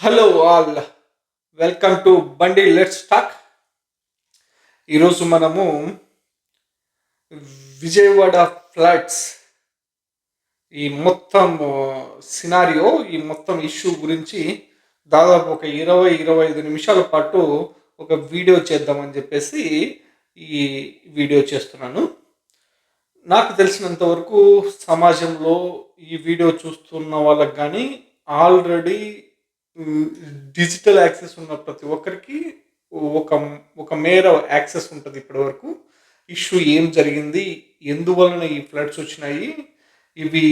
Hello all welcome to Bandi let's talk ఈరోజు మనము Vijayawada floods ఈ మొత్తం సినారియో ఈ మొత్తం ఇష్యూ గురించి దాదాపు ఒక ఇరవై ఇరవై ఐదు నిమిషాల పాటు ఒక వీడియో చేద్దామని చెప్పేసి ఈ వీడియో చేస్తున్నాను. నాకు తెలిసినంత వరకు సమాజంలో ఈ వీడియో చూస్తున్న వాళ్ళకి కానీ ఆల్రెడీ డిజిటల్ యాక్సెస్ ఉన్న ప్రతి ఒక్కరికి ఒక ఒక మేర యాక్సెస్ ఉంటుంది ఇప్పటి వరకు ఇష్యూ ఏం జరిగింది ఎందువలన ఈ ఫ్లడ్స్ వచ్చినాయి ఇవి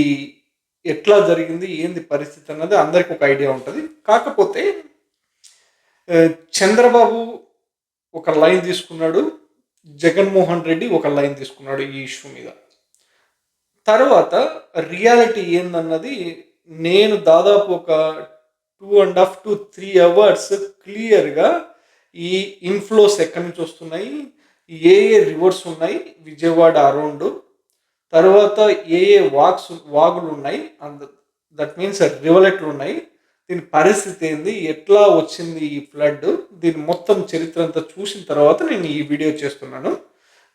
ఎట్లా జరిగింది ఏంది పరిస్థితి అన్నది అందరికి ఒక ఐడియా ఉంటుంది. కాకపోతే చంద్రబాబు ఒక లైన్ తీసుకున్నాడు జగన్మోహన్ రెడ్డి ఒక లైన్ తీసుకున్నాడు ఈ ఇష్యూ మీద. తర్వాత రియాలిటీ ఏందన్నది నేను దాదాపు ఒక two and half to three hours క్లియర్గా ఈ ఇన్ఫ్లోస్ ఎక్కడి నుంచి వస్తున్నాయి? ఏ ఏ రివర్స్ ఉన్నాయి విజయవాడ అరౌండ్ తర్వాత ఏ ఏ వాక్స్ వాగులు ఉన్నాయి అండ్ దట్ మీన్స్ రివలెట్లు ఉన్నాయి. దీని పరిస్థితి ఏంది? ఎట్లా వచ్చింది ఈ ఫ్లడ్ దీని మొత్తం చరిత్ర అంతా చూసిన తర్వాత నేను ఈ వీడియో చేస్తున్నాను.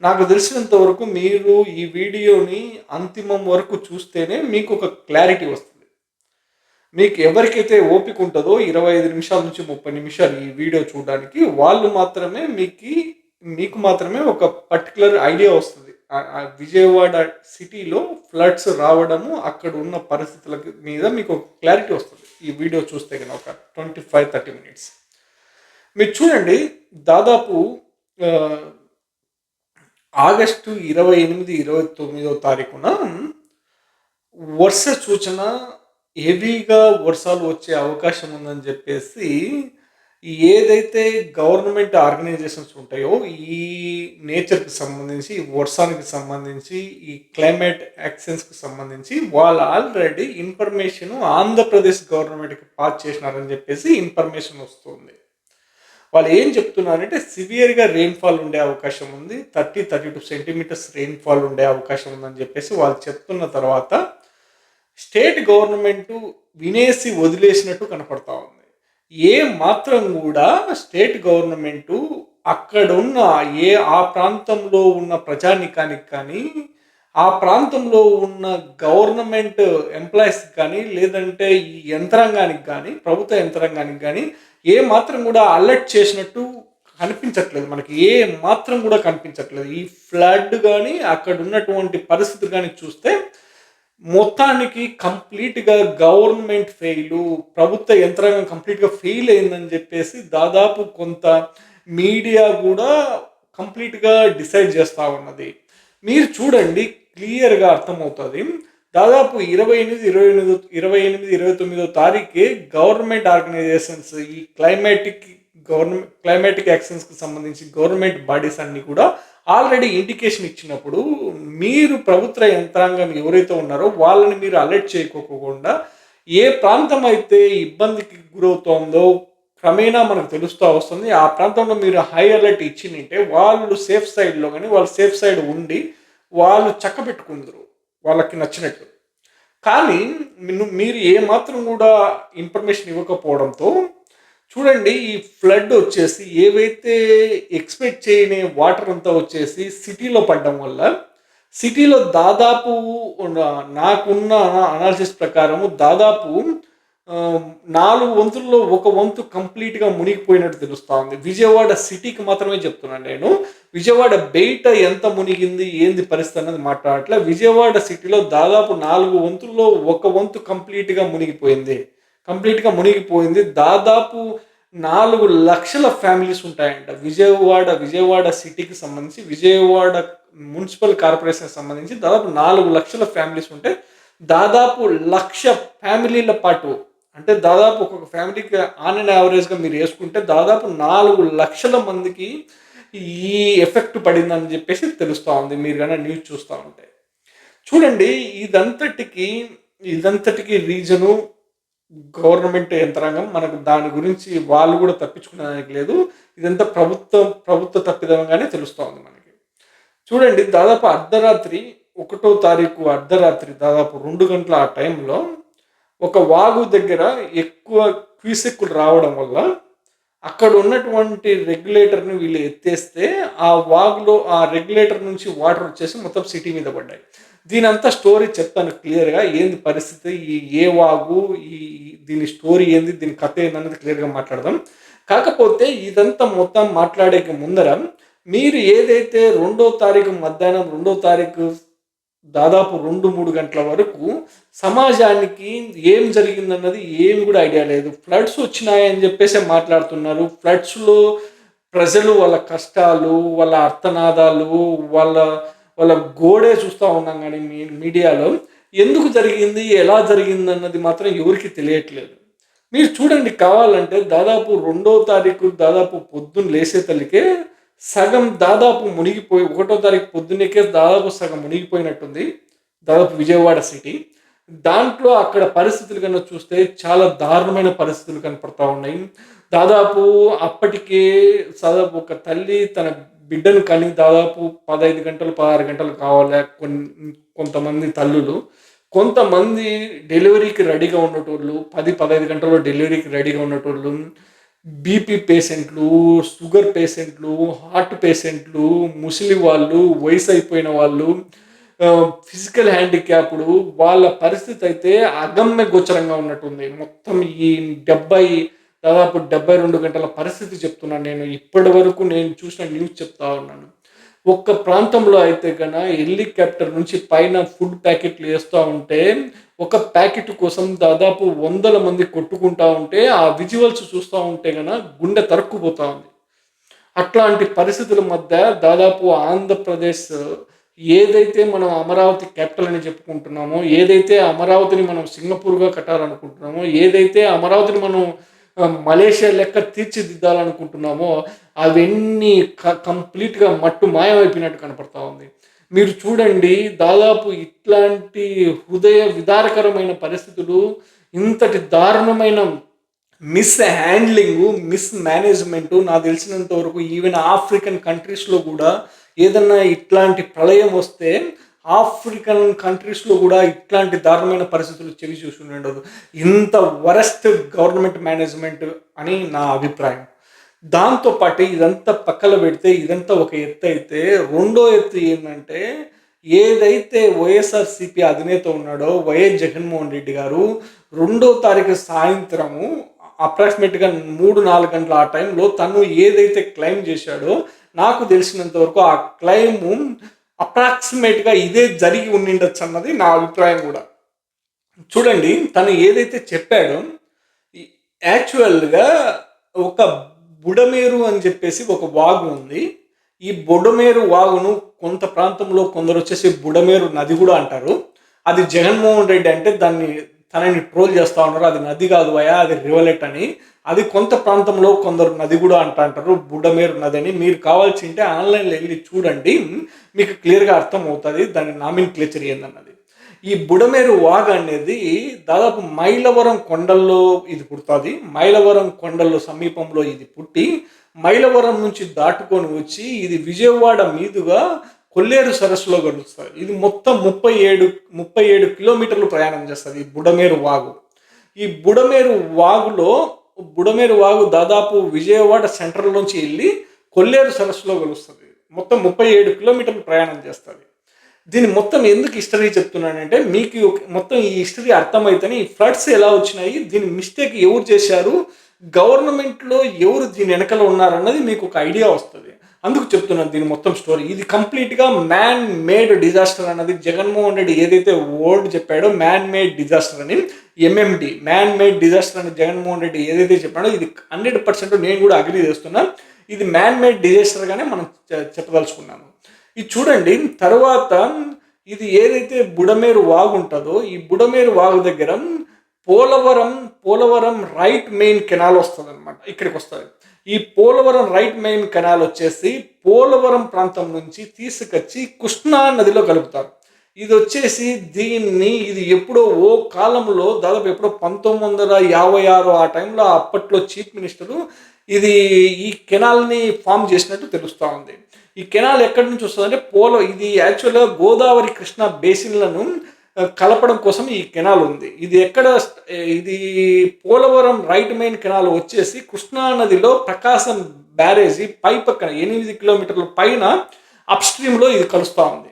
నాకు తెలిసినంత వరకు మీరు ఈ వీడియోని అంతిమం వరకు చూస్తేనే మీకు ఒక క్లారిటీ వస్తుంది. మీకు ఎవరికైతే ఓపిక ఉంటుందో ఇరవై ఐదు నిమిషాల నుంచి ముప్పై నిమిషాలు ఈ వీడియో చూడడానికి వాళ్ళు మాత్రమే మీకు మీకు మాత్రమే ఒక పర్టికులర్ ఐడియా వస్తుంది. విజయవాడ సిటీలో ఫ్లడ్స్ రావడము అక్కడ ఉన్న పరిస్థితుల మీద మీకు ఒక క్లారిటీ వస్తుంది. ఈ వీడియో చూస్తే కనుక ఒక ట్వంటీ ఫైవ్ థర్టీ మినిట్స్ మీరు చూడండి దాదాపు ఆగస్టు ఇరవై ఎనిమిది ఇరవై తొమ్మిదో తారీఖున వర్ష సూచన హెవీగా వర్షాలు వచ్చే అవకాశం ఉందని చెప్పేసి ఏదైతే గవర్నమెంట్ ఆర్గనైజేషన్స్ ఉంటాయో ఈ నేచర్కి సంబంధించి ఈ వర్షానికి సంబంధించి ఈ క్లైమేట్ యాక్షన్స్కి సంబంధించి వాళ్ళు ఆల్రెడీ ఇన్ఫర్మేషన్ ఆంధ్రప్రదేశ్ గవర్నమెంట్కి పాస్ చేసినారని చెప్పేసి ఇన్ఫర్మేషన్ వస్తుంది. వాళ్ళు ఏం చెప్తున్నారంటే సివియర్గా రెయిన్ఫాల్ ఉండే అవకాశం ఉంది thirty thirty two centimeters rainfall ఉండే అవకాశం ఉందని చెప్పేసి వాళ్ళు చెప్తున్న తర్వాత స్టేట్ గవర్నమెంట్ వినేసి వదిలేసినట్టు కనపడతా ఉంది. ఏ మాత్రం కూడా స్టేట్ గవర్నమెంట్ అక్కడున్న ఏ ఆ ప్రాంతంలో ఉన్న ప్రజానికానికి కానీ ఆ ప్రాంతంలో ఉన్న గవర్నమెంట్ ఎంప్లాయీస్ కానీ లేదంటే ఈ యంత్రాంగానికి కానీ ప్రభుత్వ యంత్రాంగానికి కానీ ఏ మాత్రం కూడా అలర్ట్ చేసినట్టు కనిపించట్లేదు. మనకి ఏ మాత్రం కూడా కనిపించట్లేదు. ఈ ఫ్లడ్ కానీ అక్కడ ఉన్నటువంటి పరిస్థితులు కానీ చూస్తే మొత్తానికి కంప్లీట్గా గవర్నమెంట్ ఫెయిల్ ప్రభుత్వ యంత్రాంగం కంప్లీట్గా ఫెయిల్ అయిందని చెప్పేసి దాదాపు కొంత మీడియా కూడా కంప్లీట్గా డిసైడ్ చేస్తూ ఉన్నది. మీరు చూడండి క్లియర్గా అర్థమవుతుంది. దాదాపు ఇరవై ఎనిమిది ఇరవై ఎనిమిది ఇరవై ఎనిమిది ఇరవై తొమ్మిదో తారీఖే గవర్నమెంట్ ఆర్గనైజేషన్స్ ఈ క్లైమాటిక్ గవర్నమెంట్ క్లైమాటిక్ యాక్షన్స్కి సంబంధించి గవర్నమెంట్ బాడీస్ అన్నీ కూడా ఆల్రెడీ ఇండికేషన్ ఇచ్చినప్పుడు మీరు ప్రభుత్వ యంత్రాంగం ఎవరైతే ఉన్నారో వాళ్ళని మీరు అలర్ట్ చేయకోకుండా ఏ ప్రాంతం అయితే ఇబ్బందికి గురవుతోందో క్రమేణా మనకు తెలుస్తూ వస్తుంది. ఆ ప్రాంతంలో మీరు హై అలర్ట్ ఇచ్చినంటే వాళ్ళు సేఫ్ సైడ్లో కానీ వాళ్ళు సేఫ్ సైడ్ ఉండి వాళ్ళు చక్క పెట్టుకుందరు వాళ్ళకి నచ్చినట్టు కానీ మీరు- ఏమాత్రం కూడా ఇన్ఫర్మేషన్ ఇవ్వకపోవడంతో చూడండి ఈ ఫ్లడ్ వచ్చేసి ఏవైతే ఎక్స్పెక్ట్ చేయని వాటర్ అంతా వచ్చేసి సిటీలో పడడం వల్ల సిటీలో దాదాపు నాకున్న అనాలిసిస్ ప్రకారము దాదాపు నాలుగు వంతుల్లో ఒక వంతు కంప్లీట్గా మునిగిపోయినట్టు తెలుస్తా ఉంది. విజయవాడ సిటీకి మాత్రమే చెప్తున్నాను నేను. విజయవాడ బయట ఎంత మునిగింది ఏంది పరిస్థితి అన్నది మాట్లాడట్లే. విజయవాడ సిటీలో దాదాపు నాలుగు వంతుల్లో ఒక వంతు కంప్లీట్గా మునిగిపోయింది. కంప్లీట్గా మునిగిపోయింది. దాదాపు నాలుగు లక్షల ఫ్యామిలీస్ ఉంటాయంట. విజయవాడ విజయవాడ సిటీకి సంబంధించి విజయవాడ మున్సిపల్ కార్పొరేషన్ సంబంధించి దాదాపు నాలుగు లక్షల ఫ్యామిలీస్ ఉంటే దాదాపు లక్ష ఫ్యామిలీల పాటు అంటే దాదాపు ఒక్కొక్క ఫ్యామిలీకి ఆన్ అండ్ యావరేజ్గా మీరు వేసుకుంటే దాదాపు నాలుగు లక్షల మందికి ఈ ఎఫెక్ట్ పడిందని చెప్పేసి తెలుస్తూ ఉంది. మీరు కన్నా న్యూస్ చూస్తూ ఉంటే. చూడండి ఇదంతటికి ఇదంతటికి రీజను గవర్నమెంట్ యంత్రాంగం మనకు దాని గురించి వాళ్ళు కూడా తప్పించుకునేదానికి లేదు. ఇదంతా ప్రభుత్వం ప్రభుత్వ తప్పిదంగానే తెలుస్తోంది మనకి. చూడండి దాదాపు అర్ధరాత్రి ఒకటో తారీఖు అర్ధరాత్రి దాదాపు రెండు గంటల ఆ టైంలో ఒక వాగు దగ్గర ఎక్కువ క్యూసెక్కులు రావడం వల్ల అక్కడ ఉన్నటువంటి రెగ్యులేటర్ని వీళ్ళు ఎత్తేస్తే ఆ వాగులో ఆ రెగ్యులేటర్ నుంచి వాటర్ వచ్చేసి మొత్తం సిటీ మీద పడ్డాయి. దీని అంతా స్టోరీ చెప్తాను క్లియర్గా. ఏంది పరిస్థితి? ఈ ఏ వాగు? ఈ దీని స్టోరీ ఏంది? దీని కథ ఏందన్నది క్లియర్గా మాట్లాడదాం. కాకపోతే ఇదంతా మొత్తం మాట్లాడే ముందర మీరు ఏదైతే రెండో తారీఖు మధ్యాహ్నం రెండో తారీఖు దాదాపు రెండు మూడు గంటల వరకు సమాజానికి ఏం జరిగిందన్నది ఏం కూడా ఐడియా లేదు. ఫ్లడ్స్ వచ్చినాయని చెప్పేసి మాట్లాడుతున్నారు. ఫ్లడ్స్లో ప్రజలు వాళ్ళ కష్టాలు వాళ్ళ అర్థనాదాలు వాళ్ళ వాళ్ళ గోడే చూస్తూ ఉన్నాం కానీ మీ మీడియాలో ఎందుకు జరిగింది ఎలా జరిగింది అన్నది మాత్రం ఎవరికి తెలియట్లేదు. మీరు చూడండి కావాలంటే దాదాపు రెండో తారీఖు దాదాపు పొద్దున్న లేసే తల్లికే సగం దాదాపు మునిగిపోయి ఒకటో తారీఖు పొద్దున్నకే దాదాపు సగం మునిగిపోయినట్టుంది దాదాపు విజయవాడ సిటీ. దాంట్లో అక్కడ పరిస్థితులు కన్నా చూస్తే చాలా దారుణమైన పరిస్థితులు కనపడతా ఉన్నాయి. దాదాపు అప్పటికే దాదాపు ఒక తల్లి తన బిడ్డను కని దాదాపు పదహైదు గంటలు పదహారు గంటలు కావాలి కొన్ని కొంతమంది తల్లులు. కొంతమంది డెలివరీకి రెడీగా ఉన్నటోళ్ళు పది పదహైదు గంటల్లో డెలివరీకి రెడీగా ఉన్నటోళ్ళు బీపీ పేషెంట్లు షుగర్ పేషెంట్లు హార్ట్ పేషెంట్లు ముసలి వాళ్ళు వయసు అయిపోయిన వాళ్ళు ఫిజికల్ హ్యాండిక్యాప్డ్ వాళ్ళ పరిస్థితి అయితే అగమ్య గోచరంగా ఉన్నట్టుంది. మొత్తం ఈ డెబ్బై దాదాపు డెబ్బై రెండు గంటల పరిస్థితి చెప్తున్నాను నేను. ఇప్పటి వరకు నేను చూసిన న్యూస్ చెప్తా ఉన్నాను. ఒక్క ప్రాంతంలో అయితే కన్నా హెలికాప్టర్ నుంచి పైన ఫుడ్ ప్యాకెట్లు వేస్తూ ఉంటే ఒక ప్యాకెట్ కోసం దాదాపు వందల మంది కొట్టుకుంటా ఉంటే ఆ విజువల్స్ చూస్తూ ఉంటే కనుక గుండె తరుక్కుపోతూ ఉంది. అట్లాంటి పరిస్థితుల మధ్య దాదాపు ఆంధ్రప్రదేశ్ ఏదైతే మనం అమరావతి క్యాపిటల్ అని చెప్పుకుంటున్నామో ఏదైతే అమరావతిని మనం సింగపూర్గా కట్టాలనుకుంటున్నామో ఏదైతే అమరావతిని మనం మలేషియా లెక్క తీర్చిదిద్దాలనుకుంటున్నామో అవన్నీ కంప్లీట్గా మట్టు మాయమైపోయినట్టు కనపడతా ఉంది. మీరు చూడండి దాదాపు ఇట్లాంటి హృదయ విదారకరమైన పరిస్థితులు ఇంతటి దారుణమైన మిస్ హ్యాండ్లింగ్ మిస్ మేనేజ్మెంట్ నాకు తెలిసినంత వరకు ఈవెన్ ఆఫ్రికన్ కంట్రీస్లో కూడా ఏదన్నా ఇట్లాంటి ప్రళయం వస్తే ఆఫ్రికన్ కంట్రీస్లో కూడా ఇట్లాంటి దారుణమైన పరిస్థితులు చెవి చూసి ఉండదు ఇంత వరస్ట్ గవర్నమెంట్ మేనేజ్మెంట్ అని నా అభిప్రాయం. దాంతోపాటు ఇదంతా పక్కన పెడితే ఇదంతా ఒక ఎత్తు అయితే రెండో ఎత్తు ఏంటంటే ఏదైతే వైఎస్ఆర్సిపి అధినేత ఉన్నాడో వైఎస్ జగన్మోహన్ రెడ్డి గారు రెండో తారీఖు సాయంత్రము అప్రాక్సిమేట్గా మూడు నాలుగు గంటల ఆ టైంలో తను ఏదైతే క్లెయిమ్ చేశాడో నాకు తెలిసినంత వరకు ఆ క్లెయిమ్ అప్రాక్సిమేట్గా ఇదే జరిగి ఉండిండొచ్చు అన్నది నా అభిప్రాయం కూడా. చూడండి తను ఏదైతే చెప్పాడో యాక్చువల్గా ఒక బుడమేరు అని చెప్పేసి ఒక వాగు ఉంది. ఈ బుడమేరు వాగును కొంత ప్రాంతంలో కొందరు వచ్చేసి బుడమేరు నది కూడా అంటారు. అది జగన్మోహన్ రెడ్డి అంటే దాన్ని తనని ట్రోల్ చేస్తూ ఉన్నారు అది నది కాదు అయా అది రివలెట్ అని. అది కొంత ప్రాంతంలో కొందరు నది కూడా అంట అంటారు బుడ్డమేరు నది అని. మీరు కావాల్సి ఉంటే ఆన్లైన్లో వెళ్ళి చూడండి మీకు క్లియర్గా అర్థం అవుతుంది దాని నామిన్ క్లేచర్ ఏందన్నది. ఈ బుడమేరు వాగ్ అనేది దాదాపు మైలవరం కొండల్లో ఇది పుడుతుంది. మైలవరం కొండల్లో సమీపంలో ఇది పుట్టి మైలవరం నుంచి దాటుకొని వచ్చి ఇది విజయవాడ మీదుగా కొల్లేరు సరస్సులో గడుస్తుంది ఇది మొత్తం ముప్పై ఏడు ముప్పై ఏడు కిలోమీటర్లు ప్రయాణం చేస్తుంది ఈ బుడమేరు వాగు. ఈ బుడమేరు వాగులో బుడమేరు వాగు దాదాపు విజయవాడ సెంటర్లోంచి వెళ్ళి కొల్లేరు సరస్సులో కలుస్తుంది మొత్తం ముప్పై ఏడు కిలోమీటర్లు ప్రయాణం చేస్తుంది. దీని మొత్తం ఎందుకు హిస్టరీ చెప్తున్నానంటే మీకు మొత్తం ఈ హిస్టరీ అర్థమైతేనే ఈ ఫ్లడ్స్ ఎలా వచ్చినాయి దీని మిస్టేక్ ఎవరు చేశారు గవర్నమెంట్లో ఎవరు దీని వెనకలో ఉన్నారన్నది మీకు ఒక ఐడియా వస్తుంది. అందుకు చెప్తున్నాను దీని మొత్తం స్టోరీ ఇది కంప్లీట్గా మ్యాన్ మేడ్ డిజాస్టర్ అన్నది జగన్మోహన్ రెడ్డి ఏదైతే వర్డ్ చెప్పాడో మ్యాన్ మేడ్ డిజాస్టర్ అని ఎంఎండి మ్యాన్ మేడ్ డిజాస్టర్ అని జగన్మోహన్ రెడ్డి ఏదైతే చెప్పాడో ఇది హండ్రెడ్ పర్సెంట్ నేను కూడా అగ్రీ చేస్తున్నాను ఇది మ్యాన్ మేడ్ డిజాస్టర్గానే మనం చెప్పదలుచుకున్నాము. ఇది చూడండి తర్వాత ఇది ఏదైతే బుడమేరు వాగు ఉంటుందో ఈ బుడమేరు వాగు దగ్గర Polavaram Polavaram right main canal వస్తుంది అనమాట ఇక్కడికి వస్తుంది. ఈ పోలవరం రైట్ మెయిన్ కెనాల్ వచ్చేసి పోలవరం ప్రాంతం నుంచి తీసుకొచ్చి కృష్ణా నదిలో కలుపుతారు. ఇది వచ్చేసి దీన్ని ఇది ఎప్పుడో ఓ కాలంలో దాదాపు ఎప్పుడో పంతొమ్మిది వందల యాభై ఆరు ఆ టైంలో అప్పట్లో చీఫ్ మినిస్టరు ఇది ఈ కెనాల్ని ఫామ్ చేసినట్టు తెలుస్తూ ఉంది. ఈ కెనాల్ ఎక్కడి నుంచి వస్తుంది అంటే ఇది యాక్చువల్గా గోదావరి కృష్ణ బేసిన్లను కలపడం కోసం ఈ కెనాల్ ఉంది. ఇది ఎక్కడ ఇది పోలవరం రైట్ మెయిన్ కెనాల్ వచ్చేసి కృష్ణా నదిలో ప్రకాశం బ్యారేజీ పై పక్కన ఎనిమిది కిలోమీటర్ల పైన అప్స్ట్రీమ్లో ఇది కలుస్తూ ఉంది.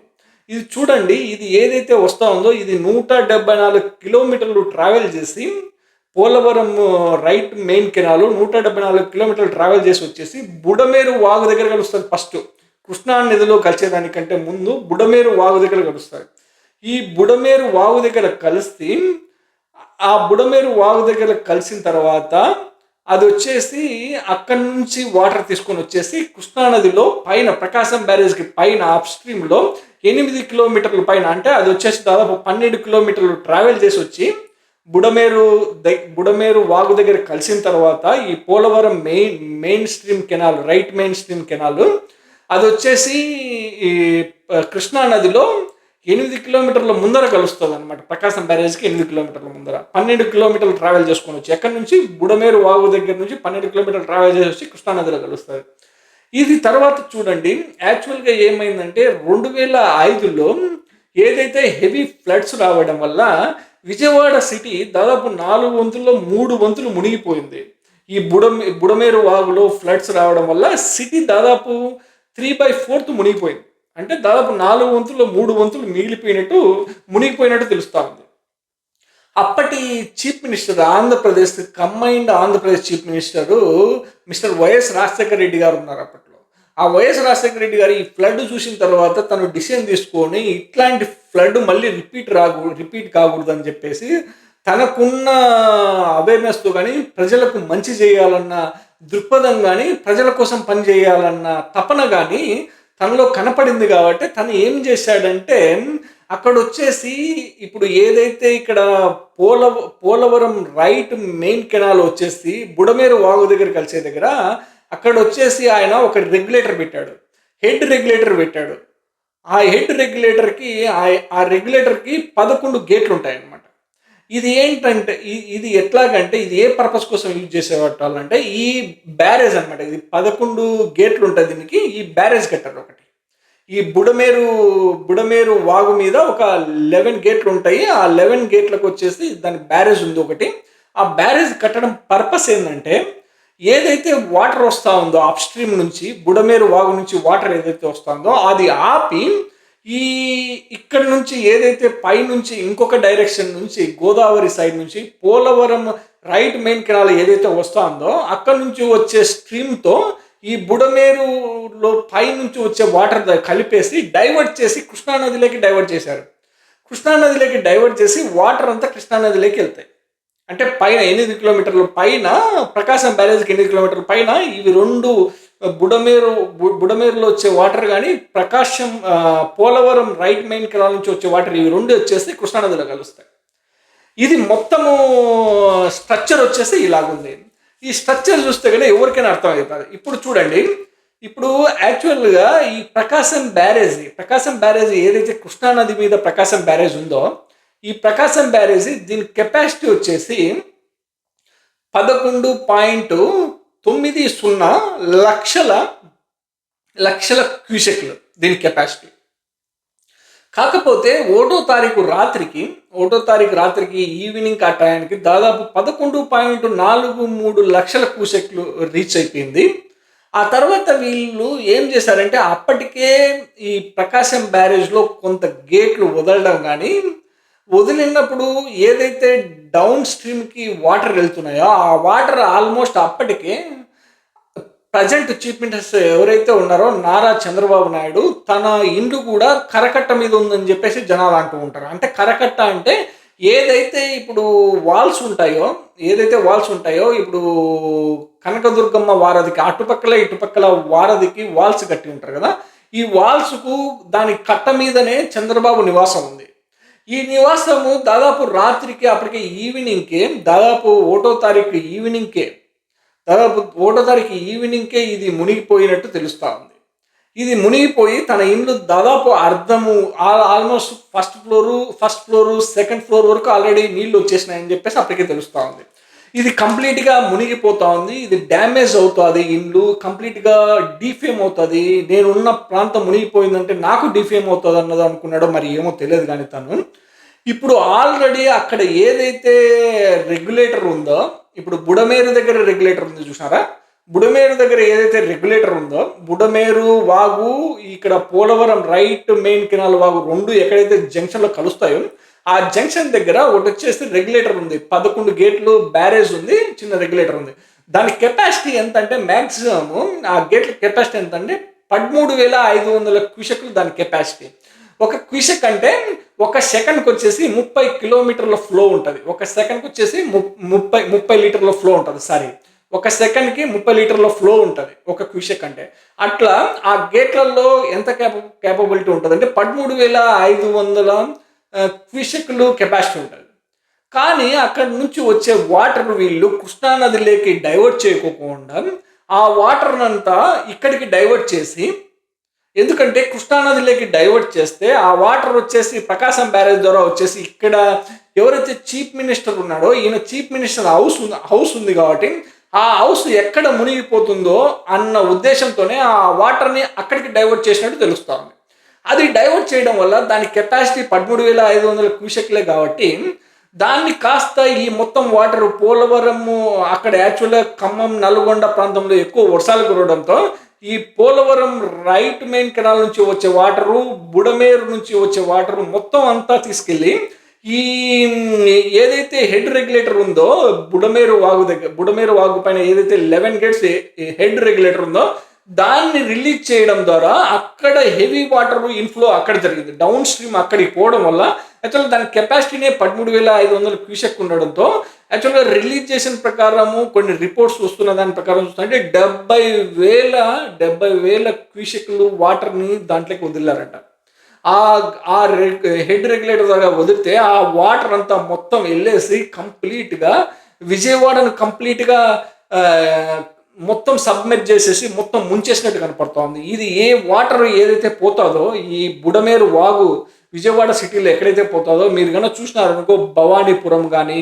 ఇది చూడండి ఇది ఏదైతే వస్తూ ఉందో ఇది నూట డెబ్బై నాలుగు కిలోమీటర్లు ట్రావెల్ చేసి పోలవరం రైట్ మెయిన్ కెనాల్ నూట డెబ్బై నాలుగు కిలోమీటర్లు ట్రావెల్ చేసి వచ్చేసి బుడమేరు వాగు దగ్గర కలుస్తుంది ఫస్ట్. కృష్ణా నదిలో కలిసేదానికంటే ముందు బుడమేరు వాగు దగ్గర కలుస్తుంది ఈ బుడమేరు వాగు దగ్గర కలిసి ఆ బుడమేరు వాగు దగ్గర కలిసిన తర్వాత అది వచ్చేసి అక్కడి నుంచి వాటర్ తీసుకొని వచ్చేసి కృష్ణానదిలో పైన ప్రకాశం బ్యారేజ్కి పైన అప్ స్ట్రీమ్లో ఎనిమిది కిలోమీటర్ల పైన అంటే అది వచ్చేసి దాదాపు పన్నెండు కిలోమీటర్లు ట్రావెల్ చేసి వచ్చి బుడమేరు దగ్ బుడమేరు వాగు దగ్గర కలిసిన తర్వాత ఈ Polavaram main main stream canal right main stream canal అది వచ్చేసి ఈ కృష్ణానదిలో కృష్ణా నదిలో ఎనిమిది కిలోమీటర్ల ముందర కలుస్తుంది అనమాట ప్రకాశం బ్యారేజ్కి ఎనిమిది కిలోమీటర్ల ముందర. పన్నెండు కిలోమీటర్లు ట్రావెల్ చేసుకొని వచ్చి ఎక్కడి నుంచి? బుడమేరు వాగు దగ్గర నుంచి పన్నెండు కిలోమీటర్లు ట్రావెల్ చేసి వచ్చి కృష్ణా నదిలో కలుస్తుంది ఇది తర్వాత చూడండి యాక్చువల్గా ఏమైందంటే రెండు వేల ఐదులో ఏదైతే హెవీ ఫ్లడ్స్ రావడం వల్ల విజయవాడ సిటీ దాదాపు నాలుగు వంతుల్లో మూడు వంతులు మునిగిపోయింది. ఈ బుడమే బుడమేరు వాగులో ఫ్లడ్స్ రావడం వల్ల సిటీ దాదాపు త్రీ బై ఫోర్త్ మునిగిపోయింది. అంటే దాదాపు నాలుగు వంతులు మూడు వంతులు మిగిలిపోయినట్టు మునిగిపోయినట్టు తెలుస్తూ ఉంది. అప్పటి chief minister Andhra Pradesh combined Andhra Pradesh chief minister mister YS Rajasekhara Reddy garu ఉన్నారు అప్పట్లో. ఆ వైఎస్ రాజశేఖర రెడ్డి గారు ఈ ఫ్లడ్ చూసిన తర్వాత తను డిసిజన్ తీసుకొని ఇట్లాంటి ఫ్లడ్ మళ్ళీ రిపీట్ రాకూడదు రిపీట్ కాకూడదు అని చెప్పేసి తనకున్న అవేర్నెస్తో కానీ ప్రజలకు మంచి చేయాలన్న దృక్పథం కానీ ప్రజల కోసం పని చేయాలన్న తపన కానీ తనలో కనపడింది కాబట్టి తను ఏం చేశాడంటే అక్కడ వచ్చేసి ఇప్పుడు ఏదైతే ఇక్కడ పోల పోలవరం రైట్ మెయిన్ కెనాల్ వచ్చేసి బుడమేరు వాగు దగ్గర కలిసే దగ్గర అక్కడ వచ్చేసి ఆయన ఒక రెగ్యులేటర్ పెట్టాడు. హెడ్ రెగ్యులేటర్ పెట్టాడు. ఆ హెడ్ రెగ్యులేటర్కి ఆ- రెగ్యులేటర్కి పదకొండు గేట్లు ఉంటాయన్నమాట ఇది ఏంటంటే ఇది ఎట్లాగంటే ఇది ఏ పర్పస్ కోసం యూజ్ చేసేవాళ్ళంటే ఈ బ్యారేజ్ అన్నమాట. ఇది పదకొండు గేట్లు ఉంటుంది దీనికి ఈ బ్యారేజ్ కట్టారు ఒకటి. ఈ బుడమేరు బుడమేరు వాగు మీద ఒక లెవెన్ గేట్లు ఉంటాయి. ఆ లెవెన్ గేట్లకు వచ్చేసి దాని బ్యారేజ్ ఉంది ఒకటి. ఆ బ్యారేజ్ కట్టడం పర్పస్ ఏంటంటే ఏదైతే వాటర్ వస్తూ ఉందో అప్ స్ట్రీమ్ నుంచి బుడమేరు వాగు నుంచి వాటర్ ఏదైతే వస్తుందో అది ఆపి ఈ ఇక్కడ నుంచి ఏదైతే పై నుంచి ఇంకొక డైరెక్షన్ నుంచి గోదావరి సైడ్ నుంచి పోలవరం రైట్ మెయిన్ కెనాల్ ఏదైతే వస్తుందో అక్కడ నుంచి వచ్చే స్ట్రీమ్తో ఈ బుడమేరులో పై నుంచి వచ్చే వాటర్ కలిపేసి డైవర్ట్ చేసి కృష్ణానదిలోకి డైవర్ట్ చేశారు. కృష్ణానదిలోకి డైవర్ట్ చేసి వాటర్ అంతా కృష్ణానదిలోకి వెళ్తాయి. అంటే పైన ఎనిమిది కిలోమీటర్ల పైన ప్రకాశం బ్యారేజ్కి ఎనిమిది కిలోమీటర్ల పైన ఇవి రెండు బుడమేరు బు- బుడమేరులో వచ్చే వాటర్ కానీ Prakasam Polavaram right main canal నుంచి వచ్చే వాటర్ ఇవి రెండు వచ్చేసి కృష్ణానదిలో కలుస్తాయి. ఇది మొత్తము స్ట్రక్చర్ వచ్చేసి ఇలాగుంది. ఈ స్ట్రక్చర్ చూస్తే కదా ఎవరికైనా అర్థమవుతుంది. ఇప్పుడు చూడండి ఇప్పుడు యాక్చువల్గా ఈ ప్రకాశం బ్యారేజీ ప్రకాశం బ్యారేజీ ఏదైతే కృష్ణానది మీద ప్రకాశం బ్యారేజ్ ఉందో ఈ ప్రకాశం బ్యారేజీ దీని కెపాసిటీ వచ్చేసి పదకొండు పాయింట్ తొమ్మిది సున్నా లక్షల లక్షల క్యూసెక్లు దీని కెపాసిటీ. కాకపోతే ఒకటో తారీఖు రాత్రికి ఒకటో తారీఖు రాత్రికి ఈవినింగ్ ఆ టయానికి దాదాపు పదకొండు పాయింట్ నాలుగు మూడు లక్షల క్యూసెక్లు రీచ్ అయిపోయింది. ఆ తర్వాత వీళ్ళు ఏం చేశారంటే అప్పటికే ఈ ప్రకాశం బ్యారేజ్లో కొంత గేట్లు వదలడం కానీ వదిలినప్పుడు ఏదైతే డౌన్ స్ట్రీమ్కి వాటర్ వెళ్తున్నాయో? ఆ వాటర్ ఆల్మోస్ట్ అప్పటికే ప్రజెంట్ చీఫ్ మినిస్టర్ ఎవరైతే ఉన్నారో నారా చంద్రబాబు నాయుడు తన ఇండ్లు కూడా కరకట్ట మీద ఉందని చెప్పేసి జనాలు అంటూ ఉంటారు. అంటే కరకట్ట అంటే ఏదైతే ఇప్పుడు వాల్స్ ఉంటాయో ఏదైతే వాల్స్ ఉంటాయో ఇప్పుడు కనకదుర్గమ్మ వారధికి అటుపక్కల ఇటుపక్కల వారధికి వాల్స్ కట్టి ఉంటారు కదా. ఈ వాల్స్కు దాని కట్ట మీదనే చంద్రబాబు నివాసం ఉంది. ఈ నివాసము దాదాపు రాత్రికి అప్పటికే ఈవినింగ్కే దాదాపు ఒకటో తారీఖు ఈవినింగ్కే దాదాపు ఒకటో తారీఖు ఈవినింగ్కే ఇది మునిగిపోయినట్టు తెలుస్తూ ఉంది. ఇది మునిగిపోయి తన ఇండ్లు దాదాపు అర్ధము almost first floor first floor second floor వరకు ఆల్రెడీ నీళ్ళు వచ్చేసినాయని చెప్పేసి అప్పటికే తెలుస్తూ ఉంది. ఇది కంప్లీట్గా మునిగిపోతా ఉంది ఇది డ్యామేజ్ అవుతుంది ఇండ్లు కంప్లీట్గా డీఫేమ్ అవుతుంది. నేనున్న ప్రాంతం మునిగిపోయిందంటే నాకు డీఫేమ్ అవుతుంది అన్నది అనుకున్నాడో మరి ఏమో తెలియదు కానీ తను. ఇప్పుడు ఆల్రెడీ అక్కడ ఏదైతే రెగ్యులేటర్ ఉందో ఇప్పుడు బుడమేరు దగ్గర రెగ్యులేటర్ ఉంది చూసారా బుడమేరు దగ్గర ఏదైతే రెగ్యులేటర్ ఉందో బుడమేరు వాగు ఇక్కడ పోలవరం రైట్ మెయిన్ కెనాల్ వాగు రెండు ఎక్కడైతే జంక్షన్లో కలుస్తాయో ఆ జంక్షన్ దగ్గర ఒకటి వచ్చేసి రెగ్యులేటర్ ఉంది. పదకొండు గేట్లు బ్యారేజ్ ఉంది చిన్న రెగ్యులేటర్ ఉంది. దాని కెపాసిటీ ఎంత అంటే మ్యాక్సిమం ఆ గేట్ల కెపాసిటీ ఎంత అంటే పదమూడు వేల ఐదు వందల క్యూసెక్లు దాని కెపాసిటీ. ఒక క్యూసెక్ అంటే ఒక సెకండ్కి వచ్చేసి ముప్పై కిలోమీటర్ల ఫ్లో ఉంటుంది. ఒక సెకండ్కి వచ్చేసి ముప్పై ముప్పై లీటర్ల ఫ్లో ఉంటుంది. సారీ ఒక సెకండ్కి ముప్పై లీటర్ల ఫ్లో ఉంటుంది ఒక క్యూసెక్ అంటే. అట్లా ఆ గేట్లలో ఎంత క్యాప క్యాపబిలిటీ ఉంటుంది అంటే పదమూడు వేల ఐదు వందల క్యూసెక్లు కెపాసిటీ ఉంటుంది. కానీ అక్కడ నుంచి వచ్చే వాటర్ వీళ్ళు కృష్ణానదిలోకి డైవర్ట్ చేయకోకుండా ఆ వాటర్ అంతా ఇక్కడికి డైవర్ట్ చేసి ఎందుకంటే కృష్ణానదిలోకి డైవర్ట్ చేస్తే ఆ వాటర్ వచ్చేసి ప్రకాశం బ్యారేజ్ ద్వారా వచ్చేసి ఇక్కడ ఎవరైతే చీఫ్ మినిస్టర్ ఉన్నాడో ఈయన చీఫ్ మినిస్టర్ హౌస్ ఉంది హౌస్ ఉంది కాబట్టి ఆ హౌస్ ఎక్కడ మునిగిపోతుందో అన్న ఉద్దేశంతోనే ఆ వాటర్ని అక్కడికి డైవర్ట్ చేసినట్టు తెలుస్తుంది అది డైవర్ట్ చేయడం వల్ల దాని కెపాసిటీ పదమూడు వేల ఐదు వందల క్యూసెక్లే కాబట్టి దాన్ని కాస్త ఈ మొత్తం వాటర్ పోలవరము అక్కడ యాక్చువల్గా ఖమ్మం నల్గొండ ప్రాంతంలో ఎక్కువ వర్షాలు కురవడంతో ఈ పోలవరం రైట్ మెయిన్ కెనాల్ నుంచి వచ్చే వాటరు బుడమేరు నుంచి వచ్చే వాటరు మొత్తం అంతా తీసుకెళ్ళి ఈ ఏదైతే హెడ్ రెగ్యులేటర్ ఉందో బుడమేరు వాగు దగ్గర బుడమేరు వాగు పైన ఏదైతే లెవెన్ గేట్స్ హెడ్ రెగ్యులేటర్ ఉందో దాన్ని రిలీజ్ చేయడం ద్వారా అక్కడ హెవీ వాటర్ ఇన్ఫ్లో అక్కడ జరిగింది. డౌన్ స్ట్రీమ్ అక్కడికి పోవడం వల్ల యాక్చువల్గా దాని కెపాసిటీనే పదమూడు వేల ఐదు వందల క్యూసెక్ ఉండడంతో యాక్చువల్గా రిలీజ్ చేసిన ప్రకారము కొన్ని రిపోర్ట్స్ వస్తున్న దాని ప్రకారం చూస్తుంటే డెబ్బై వేల డెబ్బై వేల క్యూసెక్లు వాటర్ని దాంట్లోకి వదిలారంట. ఆ ఆ హెడ్ రెగ్యులేటర్ ద్వారా వదిలితే ఆ వాటర్ అంతా మొత్తం వెళ్ళేసి కంప్లీట్గా విజయవాడను కంప్లీట్గా మొత్తం సబ్మిట్ చేసేసి మొత్తం ముంచేసినట్టు కనపడుతోంది. ఇది ఏ వాటర్ ఏదైతే పోతుందో ఈ బుడమేరు వాగు విజయవాడ సిటీలో ఎక్కడైతే పోతుందో మీరు కనుక చూసినారనుకో భవానీపురం కానీ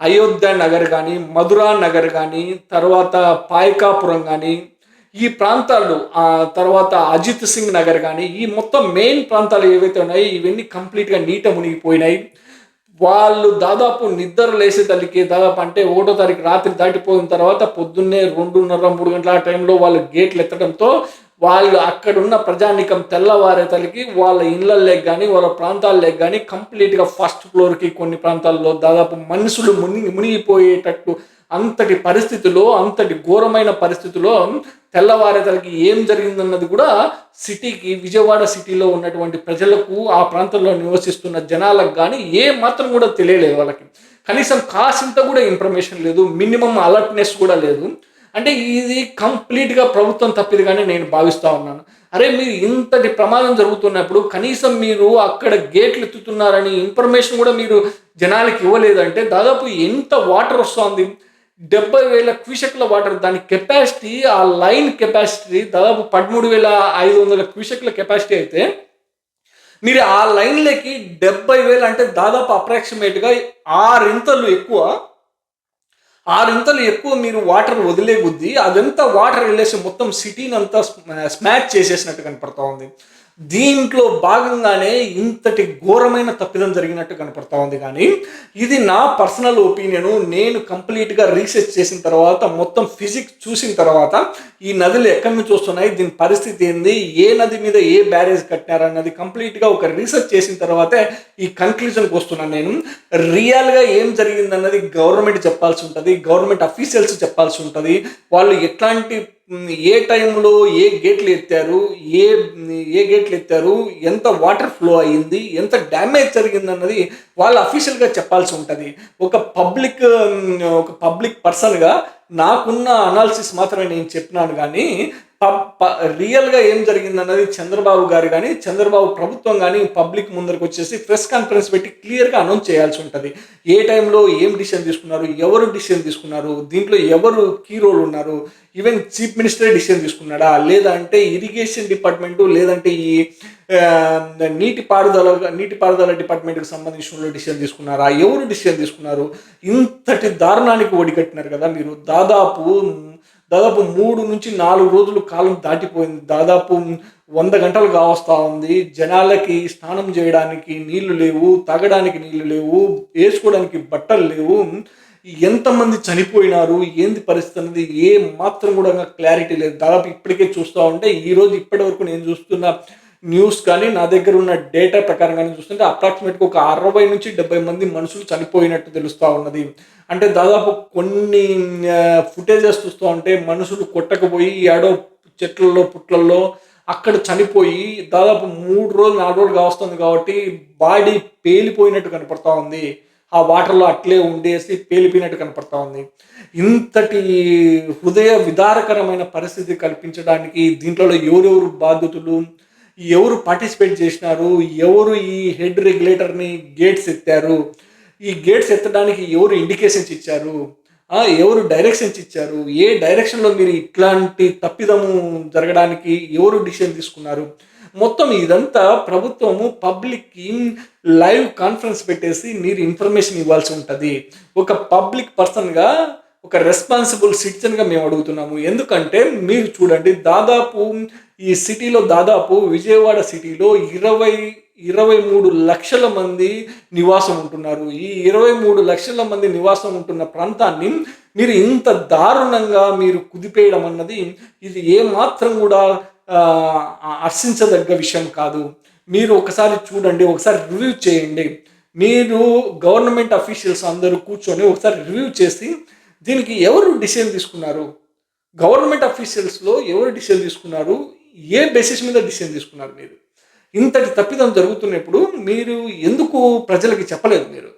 అయోధ్య నగర్ కానీ మధురా నగర్ కానీ తర్వాత పాయకాపురం కానీ ఈ ప్రాంతాలు తర్వాత అజిత్ సింగ్ నగర్ కానీ ఈ మొత్తం మెయిన్ ప్రాంతాలు ఏవైతే ఉన్నాయో ఇవన్నీ కంప్లీట్గా నీట మునిగిపోయినాయి. వాళ్ళు దాదాపు నిద్ర లేసే తల్లికి దాదాపు అంటే ఒకటో తారీఖు రాత్రి దాటిపోయిన తర్వాత పొద్దున్నే రెండున్నర మూడు గంటల ఆ టైంలో వాళ్ళు గేట్లు ఎత్తడంతో వాళ్ళు అక్కడున్న ప్రజానికం తెల్లవారే తల్లికి వాళ్ళ ఇళ్ళల్లోకి కానీ వాళ్ళ ప్రాంతాల్లోకి కానీ కంప్లీట్గా ఫస్ట్ ఫ్లోర్కి కొన్ని ప్రాంతాల్లో దాదాపు మనుషులు మునిగి మునిగిపోయేటట్టు అంతటి పరిస్థితిలో అంతటి ఘోరమైన పరిస్థితిలో తెల్లవారేతలకి ఏం జరిగిందన్నది కూడా సిటీకి విజయవాడ సిటీలో ఉన్నటువంటి ప్రజలకు ఆ ప్రాంతంలో నివసిస్తున్న జనాలకు కానీ ఏ మాత్రం కూడా తెలియలేదు వాళ్ళకి. కనీసం కాసింత కూడా ఇన్ఫర్మేషన్ లేదు మినిమం అలర్ట్నెస్ కూడా లేదు. అంటే ఇది కంప్లీట్గా ప్రభుత్వం తప్పిదిగానే నేను భావిస్తూ ఉన్నాను. అరే మీరు ఇంతటి ప్రమాదం జరుగుతున్నప్పుడు కనీసం మీరు అక్కడ గేట్లు ఎత్తుతున్నారని ఇన్ఫర్మేషన్ కూడా మీరు జనాలకి ఇవ్వలేదంటే దాదాపు ఎంత వాటర్ వస్తుంది? డెబ్బై వేల క్యూసెక్ల వాటర్ దాని కెపాసిటీ ఆ లైన్ కెపాసిటీ దాదాపు పదమూడు వేల ఐదు వందల క్యూసెక్ల కెపాసిటీ అయితే మీరు ఆ లైన్లోకి డెబ్బై వేలు అంటే దాదాపు అప్రాక్సిమేట్గా ఆరింతలు ఎక్కువ ఆరింతలు ఎక్కువ మీరు వాటర్ వదిలే బుద్ధి అదంతా వాటర్ వెళ్ళేసి మొత్తం సిటీని అంతా స్మాచ్ చేసేసినట్టు కనపడతా ఉంది. దీంట్లో భాగంగానే ఇంతటి ఘోరమైన తప్పిదం జరిగినట్టు కనపడతా ఉంది కానీ ఇది నా పర్సనల్ ఒపీనియన్. నేను కంప్లీట్గా రీసెర్చ్ చేసిన తర్వాత మొత్తం ఫిజిక్స్ చూసిన తర్వాత ఈ నదులు ఎక్కడి నుంచి వస్తున్నాయి దీని పరిస్థితి ఏంది ఏ నది మీద ఏ బ్యారేజ్ కట్టినారు అన్నది కంప్లీట్గా ఒక రీసెర్చ్ చేసిన తర్వాతే ఈ కన్క్లూజన్కి వస్తున్నాను నేను. రియల్గా ఏం జరిగిందన్నది గవర్నమెంట్ చెప్పాల్సి ఉంటుంది గవర్నమెంట్ అఫీషియల్స్ చెప్పాల్సి ఉంటుంది. వాళ్ళు ఎట్లాంటి ఏ టైంలో ఏ గేట్లు ఎత్తారు? ఏ ఏ గేట్లు ఎత్తారు? ఎంత వాటర్ ఫ్లో అయ్యింది? ఎంత డ్యామేజ్ జరిగింది అన్నది వాళ్ళు అఫీషియల్గా చెప్పాల్సి ఉంటుంది. ఒక పబ్లిక్ ఒక పబ్లిక్ పర్సన్గా నాకున్న అనాలిసిస్ మాత్రమే నేను చెప్పినాను కానీ రియల్గా ఏం జరిగిందన్నది చంద్రబాబు గారు కానీ చంద్రబాబు ప్రభుత్వం కానీ పబ్లిక్ ముందరకు వచ్చేసి ప్రెస్ కాన్ఫరెన్స్ పెట్టి క్లియర్గా అనౌన్స్ చేయాల్సి ఉంటుంది. ఏ టైంలో ఏం డిసిషన్ తీసుకున్నారు ఎవరు డిసిషన్ తీసుకున్నారు దీంట్లో ఎవరు కీ రోల్ ఉన్నారు ఈవెన్ చీఫ్ మినిస్టర్ డిసిషన్ తీసుకున్నాడా లేదంటే ఇరిగేషన్ డిపార్ట్మెంటు లేదంటే ఈ నీటి పారుదల నీటి పారుదల డిపార్ట్మెంట్కి సంబంధించిన డిసిషన్ తీసుకున్నారా ఎవరు డిసిషన్ తీసుకున్నారు ఇంతటి దారుణానికి ఒడిగట్టినారు కదా మీరు. దాదాపు దాదాపు మూడు నుంచి నాలుగు రోజులు కాలం దాటిపోయింది. దాదాపు వంద గంటలు కావస్తా ఉంది. జనాలకి స్నానం చేయడానికి నీళ్ళు లేవు తాగడానికి నీళ్ళు లేవు వేసుకోవడానికి బట్టలు లేవు. ఎంతమంది చనిపోయినారు ఏంది పరిస్థితి అనేది ఏ మాత్రం కూడా క్లారిటీ లేదు. దాదాపు ఇప్పటికే చూస్తూ ఉంటే ఈ రోజు ఇప్పటి వరకు నేను చూస్తున్న న్యూస్ కానీ నా దగ్గర ఉన్న డేటా ప్రకారం కానీ చూస్తుంటే అప్రాక్సిమేట్గా ఒక అరవై నుంచి డెబ్బై మంది మనుషులు చనిపోయినట్టు తెలుస్తూ ఉన్నది. అంటే దాదాపు కొన్ని ఫుటేజెస్ చూస్తూ ఉంటే మనుషులు కొట్టకపోయి ఏడో చెట్లలో పుట్లల్లో అక్కడ చనిపోయి దాదాపు మూడు రోజులు నాలుగు రోజులు కావస్తుంది కాబట్టి బాడీ పేలిపోయినట్టు కనపడతా ఉంది. ఆ వాటర్లో అట్లే ఉండేసి పేలిపోయినట్టు కనపడతా ఉంది. ఇంతటి హృదయ విదారకరమైన పరిస్థితి కల్పించడానికి దీంట్లో ఎవరెవరు బాధితులు ఎవరు పార్టిసిపేట్ చేసినారు? ఎవరు ఈ హెడ్ రెగ్యులేటర్ని గేట్స్ ఎత్తారు? ఈ గేట్స్ ఎత్తడానికి ఎవరు ఇండికేషన్స్ ఇచ్చారు? ఎవరు డైరెక్షన్స్ ఇచ్చారు? ఏ డైరెక్షన్లో మీరు ఇట్లాంటి తప్పిదము జరగడానికి ఎవరు డిసిషన్ తీసుకున్నారు? మొత్తం ఇదంతా ప్రభుత్వము పబ్లిక్కి లైవ్ కాన్ఫరెన్స్ పెట్టేసి మీరు ఇన్ఫర్మేషన్ ఇవ్వాల్సి ఉంటుంది. ఒక పబ్లిక్ పర్సన్గా ఒక రెస్పాన్సిబుల్ సిటిజన్గా మేము అడుగుతున్నాము. ఎందుకంటే మీరు చూడండి దాదాపు ఈ సిటీలో దాదాపు విజయవాడ సిటీలో ఇరవై ఇరవై మూడు లక్షల మంది నివాసం ఉంటున్నారు. ఈ ఇరవై మూడు లక్షల మంది నివాసం ఉంటున్న ప్రాంతాన్ని మీరు ఇంత దారుణంగా మీరు కుదిపేయడం అన్నది ఇది ఏమాత్రం కూడా హర్షించదగ్గ విషయం కాదు. మీరు ఒకసారి చూడండి ఒకసారి రివ్యూ చేయండి. మీరు గవర్నమెంట్ అఫీషియల్స్ అందరూ కూర్చొని ఒకసారి రివ్యూ చేసి దీనికి ఎవరు డిసిజన్ తీసుకున్నారు? గవర్నమెంట్ అఫీషియల్స్లో ఎవరు డిసిజన్ తీసుకున్నారు? ఏ బేసిస్ మీద డిసిజన్ తీసుకున్నారు మీరు? ఇంతటి తప్పిదం జరుగుతున్నప్పుడు మీరు ఎందుకు ప్రజలకి చెప్పలేదు మీరు?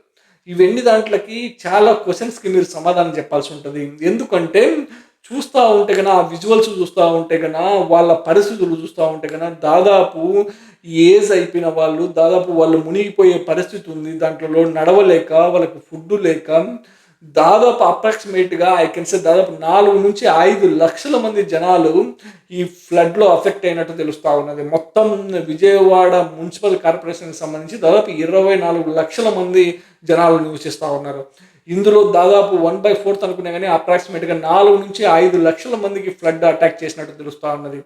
ఇవన్నీ దాంట్లకి చాలా క్వశ్చన్స్కి మీరు సమాధానం చెప్పాల్సి ఉంటుంది. ఎందుకంటే చూస్తూ ఉంటే కన్నా ఆ విజువల్స్ చూస్తూ ఉంటే కన్నా వాళ్ళ పరిస్థితులు చూస్తూ ఉంటే కన్నా దాదాపు ఏజ్ అయిపోయిన వాళ్ళు దాదాపు వాళ్ళు మునిగిపోయే పరిస్థితి ఉంది. దాంట్లో నడవలేక వాళ్ళకి ఫుడ్ లేక దాదాపు అప్రాక్సిమేట్గా ఐ కెన్ సే దాదాపు నాలుగు నుంచి ఐదు లక్షల మంది జనాలు ఈ ఫ్లడ్లో అఫెక్ట్ అయినట్టు తెలుస్తూ ఉన్నది. మొత్తం విజయవాడ మున్సిపల్ కార్పొరేషన్కి సంబంధించి దాదాపు ఇరవై నాలుగు లక్షల మంది జనాలు నివసిస్తూ ఉన్నారు. ఇందులో దాదాపు వన్ బై ఫోర్త్ అనుకునే కానీ అప్రాక్సిమేట్గా నాలుగు నుంచి ఐదు లక్షల మందికి ఫ్లడ్ అటాక్ చేసినట్టు తెలుస్తూ ఉన్నది.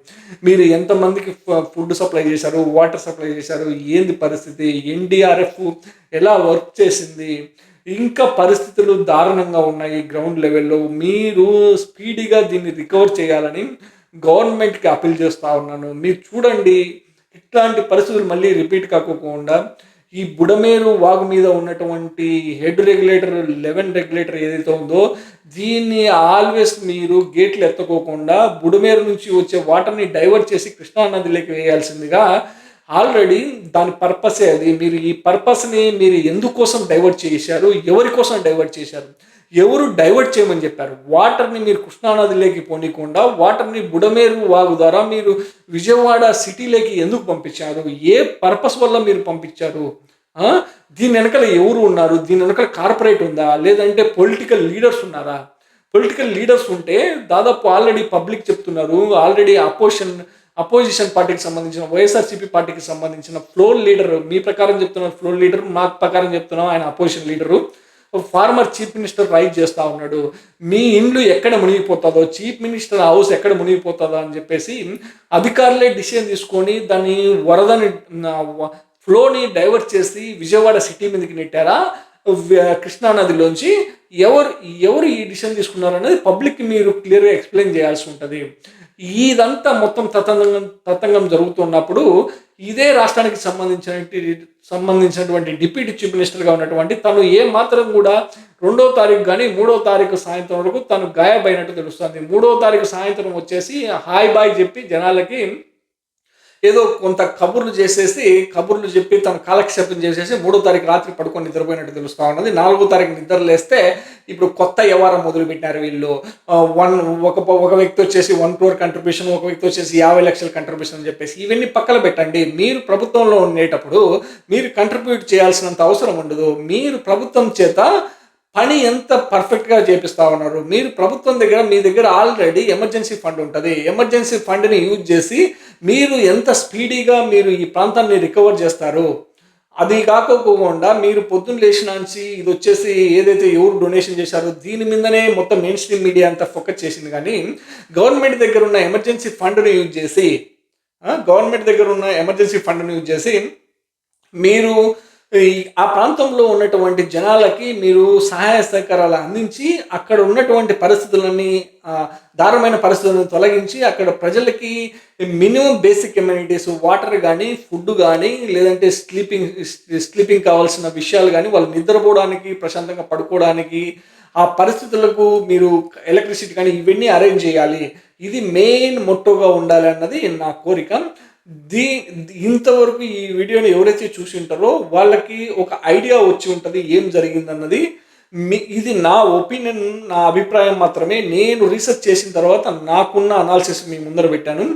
మీరు ఎంతమందికి ఫుడ్ సప్లై చేశారు వాటర్ సప్లై చేశారు ఏంది పరిస్థితి ఎన్డీఆర్ఎఫ్ ఎలా వర్క్ చేసింది ఇంకా పరిస్థితులు దారుణంగా ఉన్నాయి గ్రౌండ్ లెవెల్లో మీరు స్పీడీగా దీన్ని రికవర్ చేయాలని గవర్నమెంట్కి అపీల్ చేస్తూ ఉన్నాను. మీరు చూడండి ఇట్లాంటి పరిస్థితులు మళ్ళీ రిపీట్ కాకోకుండా ఈ బుడమేరు వాగు మీద ఉన్నటువంటి హెడ్ రెగ్యులేటర్ లెవెన్ రెగ్యులేటర్ ఏదైతే ఉందో దీన్ని ఆల్వేస్ మీరు గేట్లు ఎత్తుకోకుండా బుడమేరు నుంచి వచ్చే వాటర్ని డైవర్ట్ చేసి కృష్ణా నదిలోకి వేయాల్సిందిగా ఆల్రెడీ దాని పర్పసే అది. మీరు ఈ పర్పస్ని మీరు ఎందుకోసం డైవర్ట్ చేశారు? ఎవరి కోసం డైవర్ట్ చేశారు? ఎవరు డైవర్ట్ చేయమని చెప్పారు? వాటర్ని మీరు కృష్ణానదిలోకి పోనీకుండా వాటర్ని బుడమేరు వాగు ద్వారా మీరు విజయవాడ సిటీలోకి ఎందుకు పంపించారు? ఏ పర్పస్ వల్ల మీరు పంపించారు? దీని వెనకాల ఎవరు ఉన్నారు? దీని వెనకాల కార్పొరేట్ ఉందా? లేదంటే పొలిటికల్ లీడర్స్ ఉన్నారా? పొలిటికల్ లీడర్స్ ఉంటే దాదాపు ఆల్రెడీ పబ్లిక్ చెప్తున్నారు. ఆల్రెడీ అపోజిషన్ అపోజిషన్ పార్టీకి సంబంధించిన వైఎస్ఆర్సీపీ పార్టీకి సంబంధించిన ఫ్లోర్ లీడర్ మీ ప్రకారం చెప్తున్నారు ఫ్లోర్ లీడర్ మా ప్రకారం చెప్తున్నాం ఆయన opposition leader former chief minister write చేస్తూ ఉన్నాడు. మీ ఇండ్లు ఎక్కడ మునిగిపోతుందో చీఫ్ మినిస్టర్ హౌస్ ఎక్కడ మునిగిపోతుందో అని చెప్పేసి అధికారులే డిసిషన్ తీసుకొని దాన్ని వరదని ఫ్లోని డైవర్ట్ చేసి విజయవాడ సిటీ మీదకి నెట్టారా? కృష్ణా నదిలోంచి ఎవరు ఎవరు ఈ డిసిషన్ తీసుకున్నారు అనేది పబ్లిక్కి మీరు క్లియర్గా ఎక్స్ప్లెయిన్ చేయాల్సి ఉంటుంది. ఇదంతా మొత్తం తతంగం తతంగం జరుగుతున్నప్పుడు ఇదే రాష్ట్రానికి సంబంధించిన సంబంధించినటువంటి డిప్యూటీ చీఫ్ మినిస్టర్గా ఉన్నటువంటి తను ఏ మాత్రం కూడా రెండో తారీఖు కానీ మూడో తారీఖు సాయంత్రం వరకు తను గాయబైనట్టు తెలుస్తుంది. మూడో తారీఖు సాయంత్రం వచ్చేసి హాయ్ బాయ్ చెప్పి జనాలకి ఏదో కొంత కబుర్లు చేసేసి కబుర్లు చెప్పి తన కాలక్షేపం చేసేసి మూడో తారీఖు రాత్రి పడుకొని నిద్రపోయినట్టు తెలుస్తూ ఉన్నది. నాలుగో తారీఖు నిద్ర లేస్తే ఇప్పుడు కొత్త వ్యవహారం మొదలుపెట్టారు వీళ్ళు. వన్ ఒక ఒక వ్యక్తి వచ్చేసి వన్ క్రోర్ కంట్రిబ్యూషన్ ఒక వ్యక్తి వచ్చేసి యాభై లక్షల కంట్రిబ్యూషన్ అని చెప్పేసి ఇవన్నీ పక్కన పెట్టండి. మీరు ప్రభుత్వంలో ఉండేటప్పుడు మీరు కంట్రిబ్యూట్ చేయాల్సినంత అవసరం ఉండదు. మీరు ప్రభుత్వం చేత పని ఎంత పర్ఫెక్ట్గా చేపిస్తా ఉన్నారు మీరు ప్రభుత్వం దగ్గర మీ దగ్గర ఆల్రెడీ ఎమర్జెన్సీ ఫండ్ ఉంటుంది. ఎమర్జెన్సీ ఫండ్ని యూజ్ చేసి మీరు ఎంత స్పీడీగా మీరు ఈ ప్రాంతాన్ని రికవర్ చేస్తారు? అది కాకపోకుండా మీరు పొద్దున్న లేచినాంచి ఇది వచ్చేసి ఏదైతే ఎవరు డొనేషన్ చేశారో దీని మీదనే మొత్తం మెయిన్ స్ట్రీమ్ మీడియా అంతా ఫోకస్ చేసింది. కానీ గవర్నమెంట్ దగ్గర ఉన్న ఎమర్జెన్సీ ఫండ్ని యూజ్ చేసి గవర్నమెంట్ దగ్గర ఉన్న ఎమర్జెన్సీ ఫండ్ని యూజ్ చేసి మీరు ఆ ప్రాంతంలో ఉన్నటువంటి జనాలకి మీరు సహాయ సహకారాలు అందించి అక్కడ ఉన్నటువంటి పరిస్థితులని దారుణమైన పరిస్థితులను తొలగించి అక్కడ ప్రజలకి మినిమం బేసిక్ కమ్యూనిటీస్ వాటర్ కానీ ఫుడ్ కానీ లేదంటే స్లీపింగ్ స్లీపింగ్ కావాల్సిన విషయాలు కానీ వాళ్ళు నిద్రపోవడానికి ప్రశాంతంగా పడుకోవడానికి ఆ పరిస్థితులకు మీరు ఎలక్ట్రిసిటీ కానీ ఇవన్నీ అరేంజ్ చేయాలి. ఇది మెయిన్ మొట్టోగా ఉండాలి అన్నది నా కోరిక. దీ ఇంతవరకు ఈ వీడియోని ఎవరైతే చూసి ఉంటారో వాళ్ళకి ఒక ఐడియా వచ్చి ఉంటుంది ఏం జరిగిందన్నది. మీ ఇది నా ఒపీనియన్ నా అభిప్రాయం మాత్రమే. నేను రీసెర్చ్ చేసిన తర్వాత నాకున్న అనాలిసిస్ మీ ముందర పెట్టాను.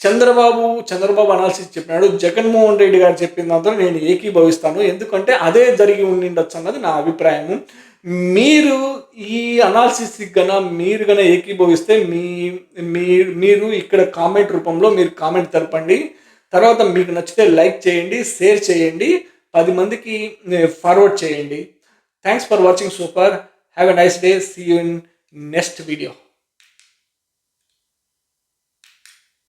చంద్రబాబు చంద్రబాబు అనాలిసిస్ చెప్పినాడు. జగన్మోహన్ రెడ్డి గారు చెప్పిన దాంతో నేను ఏకీభవిస్తాను. ఎందుకంటే అదే జరిగి ఉండిండొచ్చు అన్నది నా అభిప్రాయము. మీరు ఈ అనాలిసిస్ గన మీరు కన్నా ఏకీభవిస్తే మీ మీ- మీరు ఇక్కడ కామెంట్ రూపంలో మీరు కామెంట్ తెలపండి. తర్వాత మీకు నచ్చితే లైక్ చేయండి షేర్ చేయండి పది మందికి ఫార్వర్డ్ చేయండి. Thanks for watching super have a nice day see you in next video